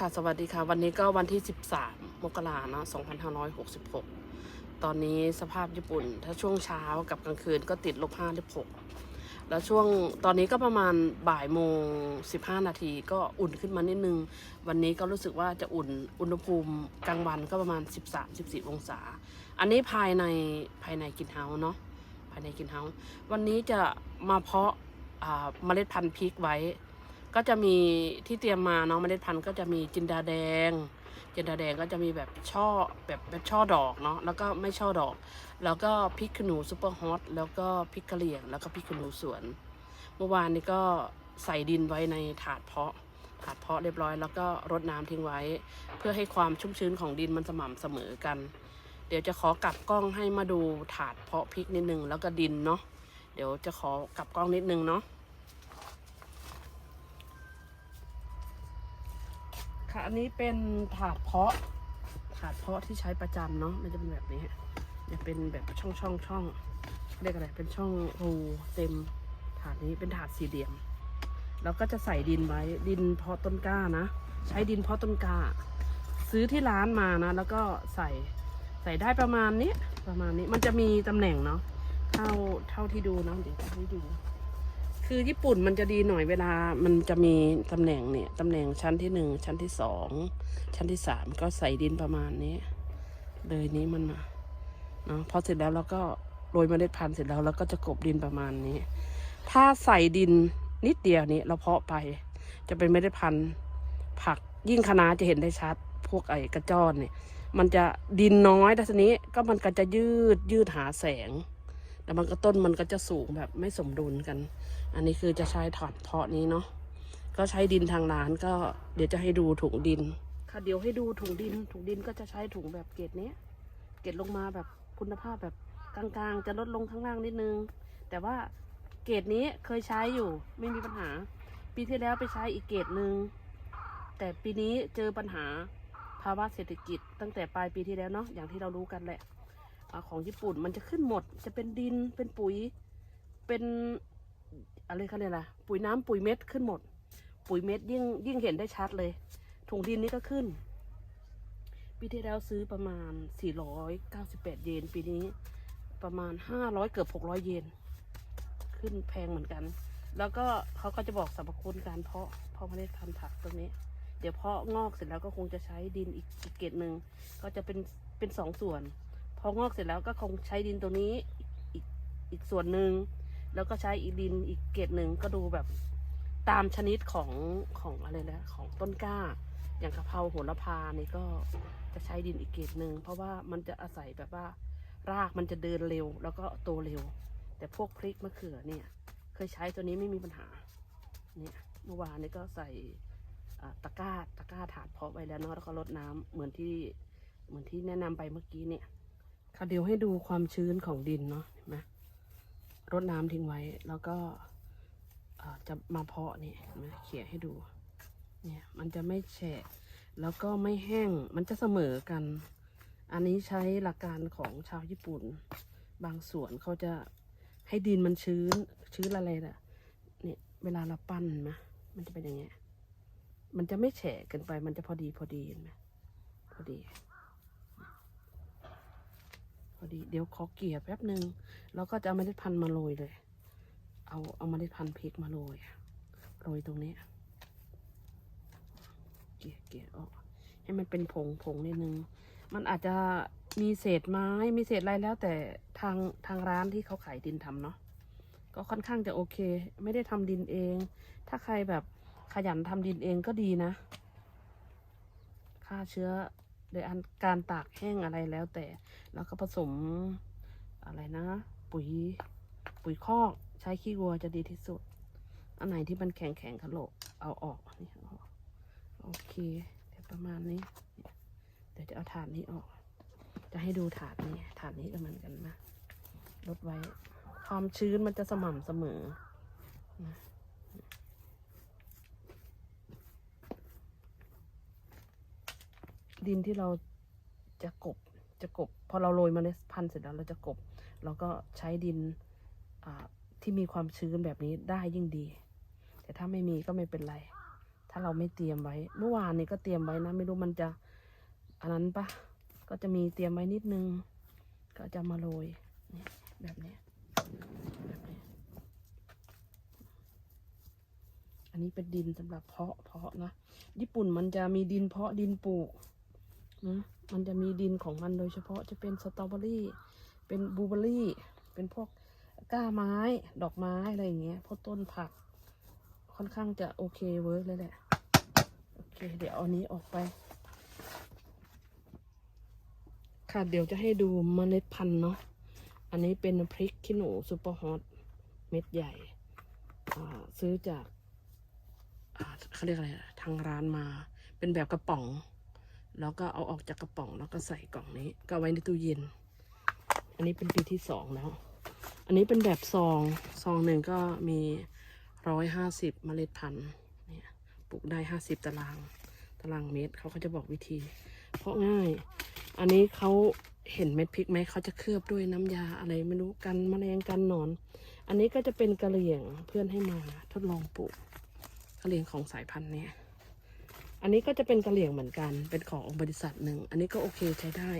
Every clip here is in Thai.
ค่ะสวัสดีค่ะ วันนี้ก็วันที่ 13 มกราเนาะ2566 ตอนนี้สภาพญี่ปุ่น ถ้าช่วงเช้ากับกลางคืนก็ติดลบ5ลบ6แล้วช่วงตอนนี้ก็ประมาณบ่ายโมง 15 นาทีก็อุ่นขึ้นมานิดนึง วันนี้ก็รู้สึกว่าจะอุ่นอุณหภูมิกลางวันก็ประมาณ 13-14 องศา อันนี้ภายในภายในกินเฮาเนาะภายในกินเฮาวันนี้จะมาเพาะเมล็ดพันธุ์พริกไว้ ก็จะมีที่เตรียมมาเนาะเมล็ดพันธุ์ก็จะมีจินดาแดง จินดาแดงก็จะมีแบบช่อแบบแบบช่อดอกเนาะแล้วก็ไม่ช่อดอก แล้วก็พริกขนูซูเปอร์ฮอตแล้วก็พริกกะเหรี่ยง แล้วก็พริกขนูสวน เมื่อวานนี้ก็ใส่ดินไว้ในถาดเพาะถาดเพาะเรียบร้อยแล้วก็รดน้ำทิ้งไว้ เพื่อให้ความชุ่มชื้นของดินมันสม่ำเสมอกัน เดี๋ยวจะขอกลับกล้องให้มาดูถาดเพาะพริกนิดนึงแล้วก็ดินเนาะเดี๋ยวจะขอกลับกล้องนิดนึงเนาะ อันนี้เป็นถาดเพาะ ถาดเพาะที่ใช้ประจำเนาะ มันจะเป็นแบบนี้จะเป็นแบบช่องช่องช่องเรียกอะไร เป็นช่องรูเต็ม ถาดนี้เป็นถาดสี่เหลี่ยม แล้วก็จะใส่ดินไว้ ดินเพาะต้นกล้านะ ใช้ดินเพาะต้นกล้า ซื้อที่ร้านมานะ แล้วก็ใส่ใส่ได้ประมาณนี้ ประมาณนี้ มันจะมีตำแหน่งเนาะ เท่าเท่าที่ดูเนาะเดี๋ยวจะให้ดู คือญี่ปุ่นมันจะดีหน่อยเวลามันจะมีตำแหน่งเนี่ยตำแหน่งชั้นที่หนึ่งชั้นที่สองชั้นที่สามก็ใส่ดินประมาณนี้เลยนี้มันมาเนาะพอเสร็จแล้วเราก็โรยเมล็ดพันธุ์เสร็จแล้วเราก็จะกบดินประมาณนี้ ถ้าใส่ดินนิดเดียวนี้เราเพาะไปจะเป็นเมล็ดพันธุ์ผักยิ่งคะน้าจะเห็นได้ชัด พวกไอ้กระจอนเนี่ย มันจะดินน้อยแต่ทีนี้ก็มันก็จะยืดยืดหาแสง แต่มันก็ต้นมันก็จะสูงแบบไม่สมดุลกัน อันนี้คือจะใช้ถอดเพาะนี้เนาะ ก็ใช้ดินทางร้านก็เดี๋ยวจะให้ดูถุงดิน ค่ะเดี๋ยวให้ดูถุงดิน ถุงดินก็จะใช้ถุงแบบเกรดนี้เกรดลงมาแบบคุณภาพแบบกลางๆ จะลดลงข้างล่างนิดนึง แต่ว่าเกรดนี้เคยใช้อยู่ไม่มีปัญหา ปีที่แล้วไปใช้อีกเกรดหนึ่งแต่ปีนี้เจอปัญหาภาวะเศรษฐกิจตั้งแต่ปลายปีที่แล้วเนาะอย่างที่เรารู้กันแหละ ของญี่ปุ่นมันจะขึ้นหมด จะเป็นดินเป็นปุ๋ย เป็นอะไรเขาเรียกอะปุ๋ยน้ำปุ๋ยเม็ดขึ้นหมด ปุ๋ยเม็ดยิ่งยิ่งเห็นได้ชัดเลย ถุงดินนี่ก็ขึ้น ปีที่แล้วซื้อประมาณ 498 เยน ปีนี้ประมาณ 500 เกือบ 600 เยน ขึ้นแพงเหมือนกัน แล้วก็เขาก็จะบอกสรรพคุณการเพาะเพาะเมล็ดพันธุ์ผักตรงนี้ เดี๋ยวเพาะงอกเสร็จแล้วก็คงจะใช้ดินอีกอีกเกตหนึ่งก็จะเป็นเป็นสองส่วน พองอกเสร็จแล้วก็คงใช้ดินตัวนี้อีกอีกส่วนหนึ่งแล้วก็ใช้อีกดินอีกเกรดหนึ่งก็ดูแบบตามชนิดของของอะไรนะของต้นกล้า อย่างกะเพราโหระพานี่ก็จะใช้ดินอีกเกรดหนึ่งเพราะว่ามันจะอาศัยแบบว่า รากมันจะเดินเร็ว แล้วก็โตเร็ว แต่พวกพริกมะเขือเนี่ย เคยใช้ตัวนี้ไม่มีปัญหาเนี่ยเมื่อวานนี้ก็ใส่ตะกร้าตะกร้าถาดเพาะไว้แล้วเนาะแล้วก็รดน้ำเหมือนที่เหมือนที่แนะนำไปเมื่อกี้เนี่ย ค่ะเดี๋ยวให้ดูความชื้นของดินเนาะเห็นไหมรดน้ำทิ้งไว้แล้วก็จะมาเพาะนี่เห็นไหมเขี่ยให้ดู เนี่ย มันจะไม่แฉะ แล้วก็ไม่แห้ง มันจะเสมอกัน อันนี้ใช้หลักการของชาวญี่ปุ่น บางส่วนเขาจะให้ดินมันชื้น ชื้นอะไรล่ะ เนี่ย เวลาเราปั้นนะมันจะเป็นอย่างเงี้ย มันจะไม่แฉะเกินไป มันจะพอดีพอดีเห็นไหมพอดี อดี เดี๋ยวขอเกลี่ยแป๊บหนึ่งแล้วก็จะเอาเมล็ดพันธุ์มาโรยเลย เอาเอาเมล็ดพันธุ์พริกมาโรยโรยตรงนี้ เกลี่ยเกลี่ยออกให้มันเป็นผงผงนิดนึง มันอาจจะมีเศษไม้ มีเศษอะไรแล้ว แต่ทางทางร้านที่เขาขายดินทำเนาะ ก็ค่อนข้างจะโอเค ไม่ได้ทำดินเอง ถ้าใครแบบขยันทำดินเองก็ดีนะ ฆ่าเชื้อ โดยอันการตากแห้งอะไรแล้วแต่ แล้วก็ผสมอะไรนะ ปุ๋ยปุ๋ยคอกใช้ขี้วัวจะดีที่สุด อันไหนที่มันแข็งแข็งขโลกเอาออกนี่เอาโอเคเดี๋ยวประมาณนี้เนี่ยเดี๋ยวจะเอาถาดนี้ออก จะให้ดูถาดนี้ถาดนี้ก็เหมือนกันนะลดไว้ ความชื้นมันจะสม่ำเสมอนะ ดินที่เราจะกบจะกบพอเราโรยเมล็ดพันธุ์เสร็จแล้วเราจะกบเราก็ใช้ดินที่มีความชื้นแบบนี้ได้ยิ่งดี แต่ถ้าไม่มีก็ไม่เป็นไร ถ้าเราไม่เตรียมไว้ เมื่อวานนี้ก็เตรียมไว้นะ ไม่รู้มันจะอันนั้นปะก็จะมีเตรียมไว้นิดนึง ก็จะมาโรยเนี่ยแบบนี้แบบนี้ อันนี้เป็นดินสำหรับเพาะเพาะนะ ญี่ปุ่นมันจะมีดินเพาะดินปลูก นะมันจะมีดินของมันโดยเฉพาะจะเป็นสตรอเบอรี่ เป็นบลูเบอรี่ เป็นพวกก้าไม้ ดอกไม้อะไรอย่างเงี้ยพวกต้นผัก ค่อนข้างจะโอเคเวิร์กเลยแหละ โอเค เดี๋ยวเอาอันนี้ออกไป ค่ะเดี๋ยวจะให้ดูเมล็ดพันธุ์เนาะ อันนี้เป็นพริกขี้หนูซูเปอร์ฮอตเม็ดใหญ่ ซื้อจากเขาเรียกอะไรทางร้านมา เป็นแบบกระป๋อง แล้วก็เอาออกจากกระป๋องแล้วก็ใส่กล่องนี้ ก็ไว้ในตู้เย็น อันนี้เป็นปีที่สองแล้ว อันนี้เป็นแบบซองซองหนึ่งก็มีร้อยห้าสิบเมล็ดพันธุ์เนี่ยปลูกได้ห้าสิบตารางตารางเมตรเขาก็จะบอกวิธี เพราะง่าย อันนี้เขาเห็นเม็ดพริกไหมเขาจะเคลือบด้วยน้ำยาอะไรไม่รู้กันแมลงกันหนอน อันนี้ก็จะเป็นกระเหลี่ยงเพื่อนให้มาทดลองปลูกกระเหลี่ยงของสายพันธุ์เนี้ย อันนี้ก็จะเป็นกระเหลี่ยงเหมือนกัน เป็นของบริษัทหนึ่ง อันนี้ก็โอเคใช้ได้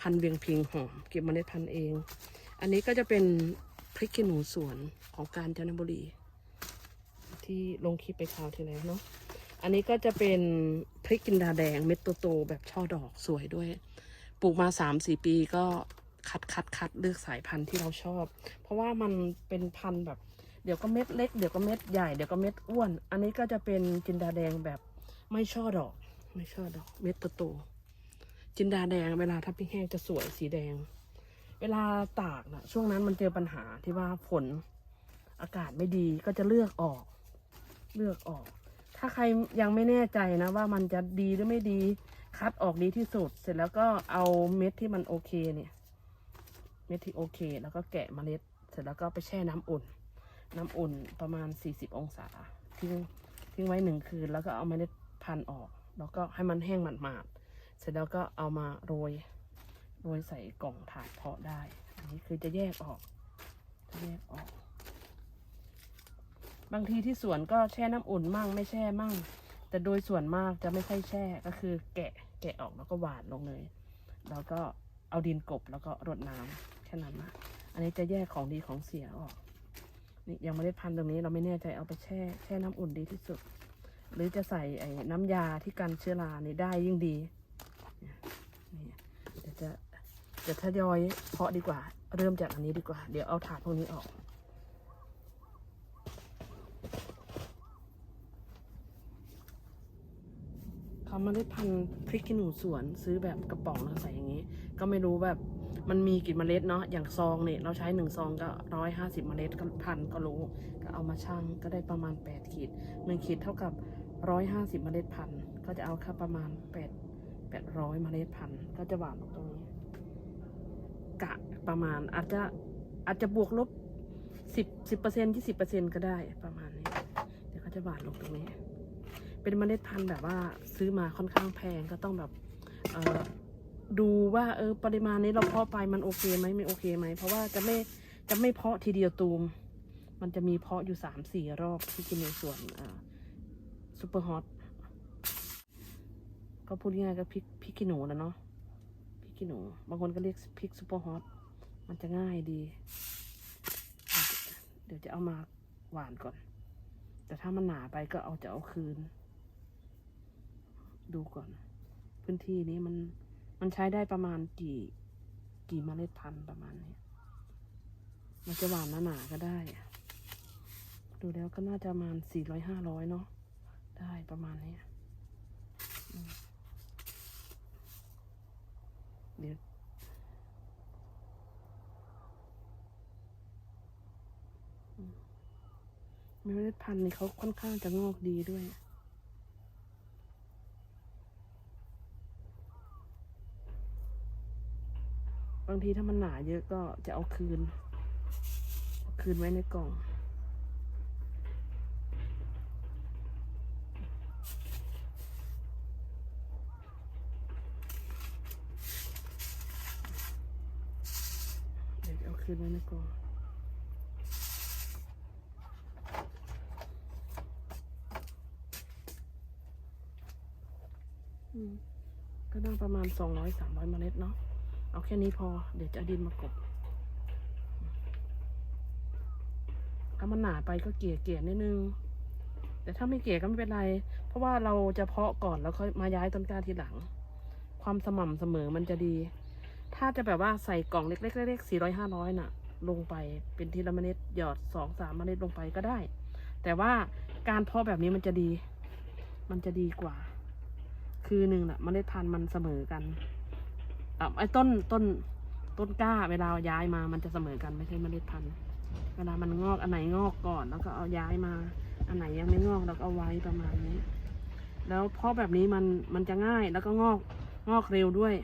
พันเวียงพิงหอมเก็บเมล็ดพันธุ์เอง อันนี้ก็จะเป็นพริกขี้หนูสวนของกาญจนบุรี ที่ลงคลิปไปคราวที่แล้วเนาะ อันนี้ก็จะเป็นพริกกินดาแดงเม็ดโตๆแบบช่อดอกสวยด้วย ปลูกมาสามสี่ปีก็คัดคัดคัดเลือกสายพันธุ์ที่เราชอบ เพราะว่ามันเป็นพันธุ์แบบ เดี๋ยวก็เม็ดเล็ก เดี๋ยวก็เม็ดใหญ่ เดี๋ยวก็เม็ดอ้วน อันนี้ก็จะเป็นจินดาแดงแบบ ไม่ช่อดอก ไม่ช่อดอก เม็ดโตๆจินดาแดง เวลาทับพริกแห้งจะสวยสีแดง เวลาตากนะช่วงนั้นมันเจอปัญหาที่ว่าฝนอากาศไม่ดีก็จะเลือกออก เลือกออก ถ้าใครยังไม่แน่ใจนะว่ามันจะดีหรือไม่ดี คัดออกดีที่สุด เสร็จแล้วก็เอาเม็ดที่มันโอเคเนี่ย เม็ดที่โอเค แล้วก็แกะเมล็ด เสร็จแล้วก็ไปแช่น้ำอุ่น น้ำอุ่นประมาณ 40 องศาทิ้งทิ้งไว้หนึ่งคืน แล้วก็เอาเมล็ด พันออก แล้วก็ให้มันแห้งหมาดๆเสร็จแล้วก็เอามาโรยโรยใส่กล่องถาดเพาะได้ อันนี้คือจะแยกออกจะแยกออก บางทีที่สวนก็แช่น้ำอุ่นมั่งไม่แช่มั่ง แต่โดยส่วนมากจะไม่ค่อยแช่ก็คือ แกะแกะออกแล้วก็หวานลงเลย แล้วก็เอาดินกบแล้วก็รดน้ำแค่นั้นนะอันนี้จะแยกของดีของเสียออก นี่ยังไม่ได้พันตรงนี้เราไม่แน่ใจเอาไปแช่แช่น้ำอุ่นดีที่สุด หรือจะใส่ไอ้น้ำยาที่กันเชื้อรานี่ได้ยิ่งดีเนี่เดี๋ยวจะทยอยเพาะดีกว่า เริ่มจากอันนี้ดีกว่า เดี๋ยวเอาถาดพวกนี้ออกเขาม่ได้พันธุ์พริกขี้หนูสวนซื้อแบบกระป๋องแล้วใส่อย่างนี้ ก็ไม่รู้แบบมันมีกี่เมล็ดเนาะอย่างซองเนี่ยเราใช้หนึ่งซองก็ร้อยห้าสิบเมล็ดก็พันก็รู้ ก็เอามาชั่งก็ได้ประมาณแปดขีดหนึ่งขีดเท่ากับ ร้อยห้าสิบเมล็ดพันธุ์ก็จะเอาค่าประมาณแปดแปดร้อยเมล็ดพันธุ์ก็จะหวานลงตรงนี้ กะประมาณอาจจะอาจจะบวกลบสิบสิบเปอร์เซ็นยี่สิบเปอร์เซ็นก็ได้ประมาณนี้ เดี๋ยวเขาจะหวานลงตรงนี้ เป็นเมล็ดพันธุ์แบบว่าซื้อมาค่อนข้างแพงก็ต้องแบบดูว่าเออปริมาณนี้เราเพาะไปมันโอเคไหมไม่โอเคไหมเพราะว่าจะไม่จะไม่เพาะทีเดียวตูม มันจะมีเพาะอยู่สามสี่รอบที่กินในส่วน ซูเปอร์ฮอตก็พูดง่ายก็พริกพริกขี้หนูนะเนาะพริกขี้หนู บางคนก็เรียกพริกซูเปอร์ฮอตมันจะง่ายดี เดี๋ยวจะเอามาหวานก่อน แต่ถ้ามันหนาไปก็เอาจะเอาคืน ดูก่อน พื้นที่นี้มันมันใช้ได้ประมาณกี่กี่เมล็ดพันธุ์ประมาณนี้มันจะหวานหนาๆก็ได้ ดูแล้วก็น่าจะประมาณสี่ร้อยห้าร้อยเนาะ ได้ประมาณนี้เดี๋ยวมเมล็ดพันธุ์นี่เขาค่อนข้างจะงอกดีด้วย บางทีถ้ามันหนาเยอะก็จะเอาคืน คืนไว้ในกล่อง เดี๋ยวจะเอา คืนไว้ในกล่องอืมก็ได้ประมาณสองร้อยสามร้อยเมล็ดเนาะ เอาแค่นี้พอ เดี๋ยวจะดินมากบถ้ามันหนาไปก็เกลี่ยเกลี่ยนิดนึง แต่ถ้าไม่เกลี่ยก็ไม่เป็นไร เพราะว่าเราจะเพาะก่อนแล้วค่อยมาย้ายต้นกล้าทีหลัง ความสม่ำเสมอมันจะดี ถ้าจะแบบว่าใส่กล่องเล็กๆเล็กๆสี่ร้อยห้าร้อยน่ะ ลงไปเป็นทีละเมล็ดหยอดสองสามเมล็ดลงไปก็ได้ แต่ว่าการเพาะแบบนี้มันจะดี มันจะดีกว่า คือหนึ่งน่ะเมล็ดพันธุ์มันเสมอกันอะไอ้ต้นต้นต้นกล้าเวลาย้ายมามันจะเสมอกันไม่ใช่เมล็ดพันธุ์ เวลามันงอกอันไหนงอกก่อนแล้วก็เอาย้ายมา อันไหนยังไม่งอกเราก็เอาไว้ประมาณนี้ แล้วเพาะแบบนี้มันมันจะง่ายแล้วก็งอกงอกเร็วด้วย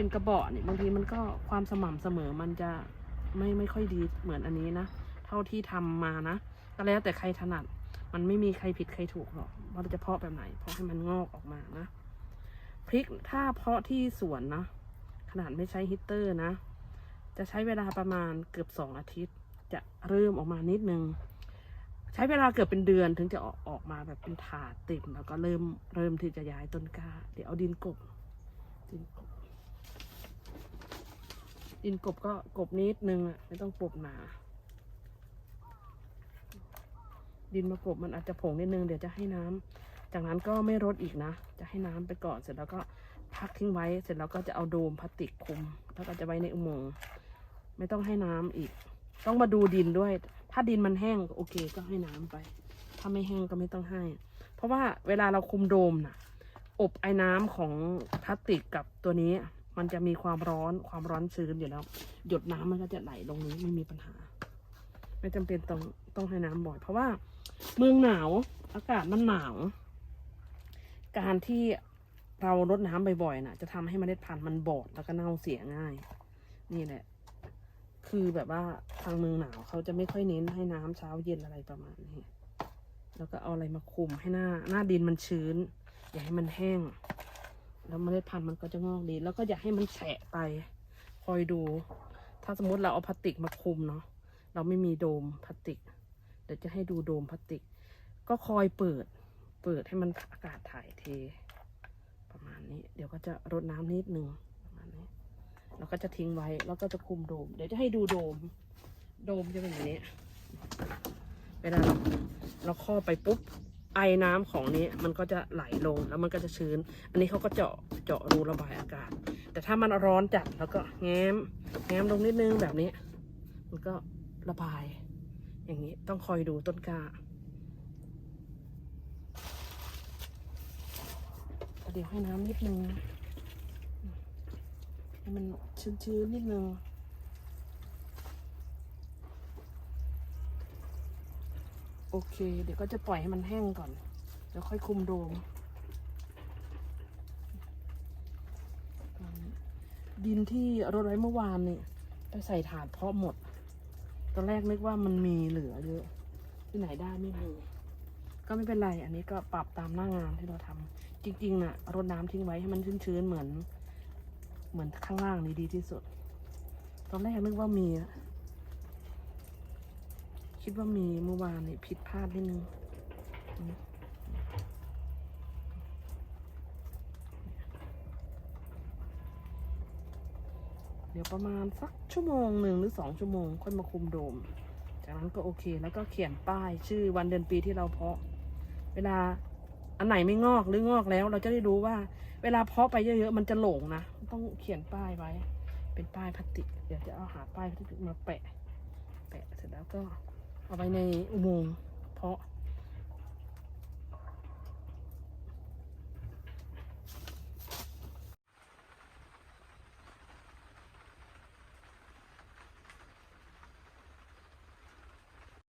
เป็นกระบอกเนี่ยบางทีมันก็ความสม่ำเสมอมันจะไม่ไม่ค่อยดีเหมือนอันนี้นะ เท่าที่ทำมานะ ก็แล้วแต่ใครถนัด มันไม่มีใครผิดใครถูกหรอกว่าเราจะเพาะแบบไหน เพาะให้มันงอกออกมานะ พริกถ้าเพาะที่สวนนะ ขนาดไม่ใช้ฮีตเตอร์นะ จะใช้เวลาประมาณเกือบสองอาทิตย์ จะเริ่มออกมานิดนึง ใช้เวลาเกือบเป็นเดือนถึงจะออกออกมาแบบเป็นถาดเต็มแล้วก็เริ่มเริ่มที่จะย้ายต้นกล้า เดี๋ยวเอาดินกบดินกบ ดินกบก็กบนิดนึงอะไม่ต้องกบหนา ดินมากบมันอาจจะผงนิดนึงเดี๋ยวจะให้น้ำจากนั้นก็ไม่รดอีกนะ จะให้น้ำไปก่อนเสร็จแล้วก็พักทิ้งไว้ เสร็จแล้วก็จะเอาโดมพลาสติกคุม แล้วก็จะไว้ในอุโมงค์ไม่ต้องให้น้ำอีก ต้องมาดูดินด้วย ถ้าดินมันแห้งโอเคก็ให้น้ำไป ถ้าไม่แห้งก็ไม่ต้องให้ เพราะว่าเวลาเราคุมโดมน่ะ อบไอ้น้ำของพลาสติกกับตัวนี้ มันจะมีความร้อนความร้อนชื้นอยู่แล้ว หยดน้ำมันก็จะไหลลงนี้ไม่มีปัญหา ไม่จำเป็นต้องต้องให้น้ำบ่อย เพราะว่าเมืองหนาวอากาศมันหนาว การที่เรารดน้ำบ่อยๆน่ะ จะทำให้เมล็ดพันธุ์มันบอดแล้วก็เน่าเสียง่าย นี่แหละ คือแบบว่าทางเมืองหนาวเขาจะไม่ค่อยเน้นให้น้ำเช้าเย็นอะไรประมาณนี้ แล้วก็เอาอะไรมาคุมให้หน้าหน้าดินมันชื้น อย่าให้มันแห้ง แล้วเมล็ดพันธุ์มันก็จะงอกดี แล้วก็อย่าให้มันแฉะไป คอยดู ถ้าสมมติเราเอาพลาสติกมาคุมเนาะ เราไม่มีโดมพลาสติก เดี๋ยวจะให้ดูโดมพลาสติก ก็คอยเปิด เปิดให้มันอากาศถ่ายเท ประมาณนี้ เดี๋ยวก็จะรดน้ำนิดนึงประมาณนี้แล้วก็จะทิ้งไว้ แล้วก็จะคุมโดม เดี๋ยวจะให้ดูโดม โดมจะเป็นอย่างนี้ เวลาเราเราครอไปปุ๊บ ไอน้ำของนี้มันก็จะไหลลงแล้วมันก็จะชื้น อันนี้เขาก็เจาะเจาะรูระบายอากาศ แต่ถ้ามันร้อนจัดแล้วก็แง้ม แง้มลงนิดนึงแบบนี้ มันก็ระบาย อย่างนี้ต้องคอยดูต้นกล้าเดี๋ยวให้น้ำนิดนึงให้มันชื้นๆนิดนึง โอเค เดี๋ยวก็จะปล่อยให้มันแห้งก่อน แล้วค่อยคุมโดม ดินที่รดไว้เมื่อวานนี่ไปใส่ถาดเพาะหมด ตอนแรกนึกว่ามันมีเหลือเยอะที่ไหนได้ไม่มีก็ไม่เป็นไร อันนี้ก็ปรับตามหน้างานที่เราทำจริงๆน่ะรดน้ำทิ้งไว้ให้มันชื้นๆเหมือน เหมือนข้างล่างนี่ดีที่สุด ตอนแรกนึกว่ามีอะ คิดว่ามีเมื่อวานนี่ผิดพลาดนิดนึงเดี๋ยวประมาณสักชั่วโมงหนึ่งหรือสองชั่วโมง ค่อยมาคุมโดม จากนั้นก็โอเค แล้วก็เขียนป้ายชื่อวันเดือนปีที่เราเพาะ เวลาอันไหนไม่งอกหรืองอกแล้ว เราจะได้รู้ว่า เวลาเพาะไปเยอะๆมันจะหลงนะ ต้องเขียนป้ายไว้ เป็นป้ายพลาสติก เดี๋ยวจะเอาหาป้ายพลาสติกมาแปะ แปะเสร็จแล้วก็ เอาไว้ในอุโมงค์เพาะ